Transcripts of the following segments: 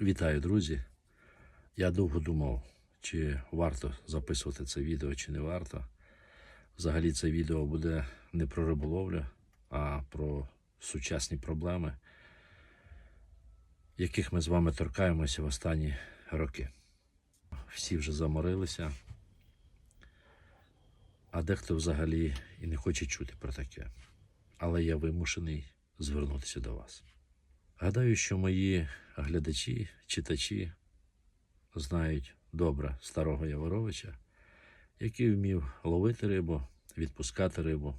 Вітаю, друзі. Я довго думав, чи варто записувати це відео, чи не варто. Взагалі, це відео буде не про риболовлю, а про сучасні проблеми, яких ми з вами торкаємося в останні роки. Всі вже заморилися, а дехто взагалі і не хоче чути про таке. Але я вимушений звернутися до вас. Гадаю, що мої глядачі, читачі знають добре старого Яворовича, який вмів ловити рибу, відпускати рибу,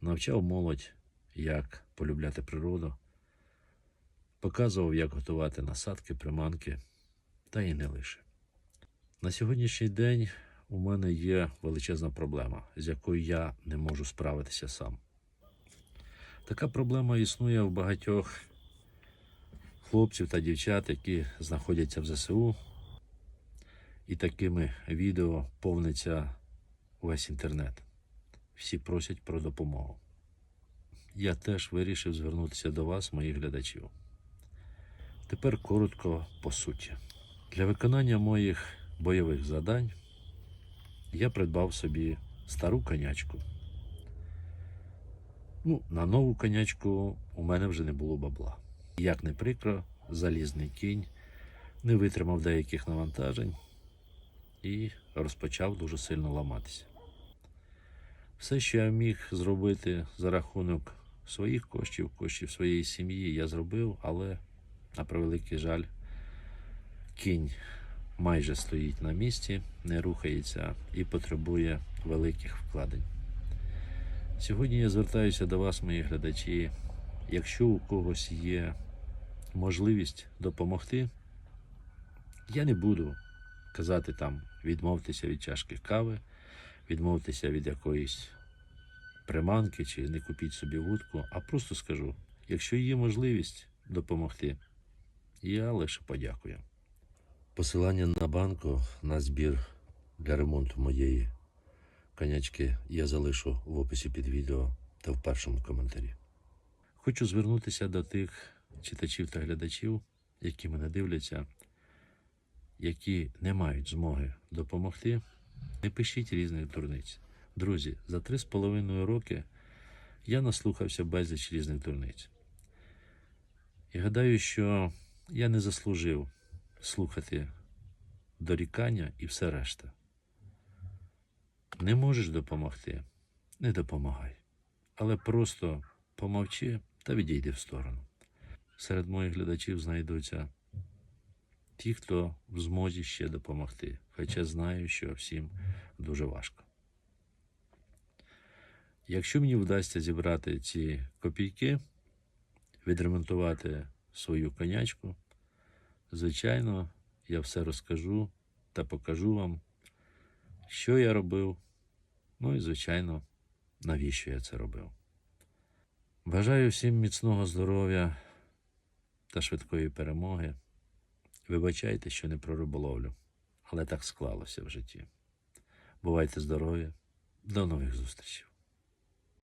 навчав молодь, як полюбляти природу, показував, як готувати насадки, приманки, та і не лише. На сьогоднішній день у мене є величезна проблема, з якою я не можу справитися сам. Така проблема існує в багатьох хлопців та дівчат, які знаходяться в ЗСУ. І такими відео повниться весь інтернет. Всі просять про допомогу. Я теж вирішив звернутися до вас, моїх глядачів. Тепер коротко по суті. Для виконання моїх бойових завдань я придбав собі стару конячку. Ну, на нову конячку у мене вже не було бабла. Як не прикро, залізний кінь не витримав деяких навантажень і розпочав дуже сильно ламатися. Все, що я міг зробити за рахунок своїх коштів, коштів своєї сім'ї, я зробив, але, на превеликий жаль, кінь майже стоїть на місці, не рухається і потребує великих вкладень. Сьогодні я звертаюся до вас, мої глядачі. Якщо у когось є можливість допомогти, я не буду казати там відмовтеся від чашки кави, відмовтеся від якоїсь приманки чи не купіть собі вудку, а просто скажу: якщо є можливість допомогти, я лише подякую. Посилання на банку на збір для ремонту моєї конячки я залишу в описі під відео та в першому коментарі. Хочу звернутися до тих читачів та глядачів, які мене дивляться, які не мають змоги допомогти. Не пишіть різних дурниць. Друзі, за три з половиною роки я наслухався безліч різних дурниць. І гадаю, що я не заслужив слухати дорікання і все решта. Не можеш допомогти, не допомагай. Але просто помовчи та відійди в сторону. Серед моїх глядачів знайдуться ті, хто в змозі ще допомогти, хоча знаю, що всім дуже важко. Якщо мені вдасться зібрати ці копійки, відремонтувати свою конячку, звичайно, я все розкажу та покажу вам, що я робив, ну і, звичайно, навіщо я це робив. Бажаю всім міцного здоров'я та швидкої перемоги. Вибачайте, що не про риболовлю, але так склалося в житті. Бувайте здорові, до нових зустрічей.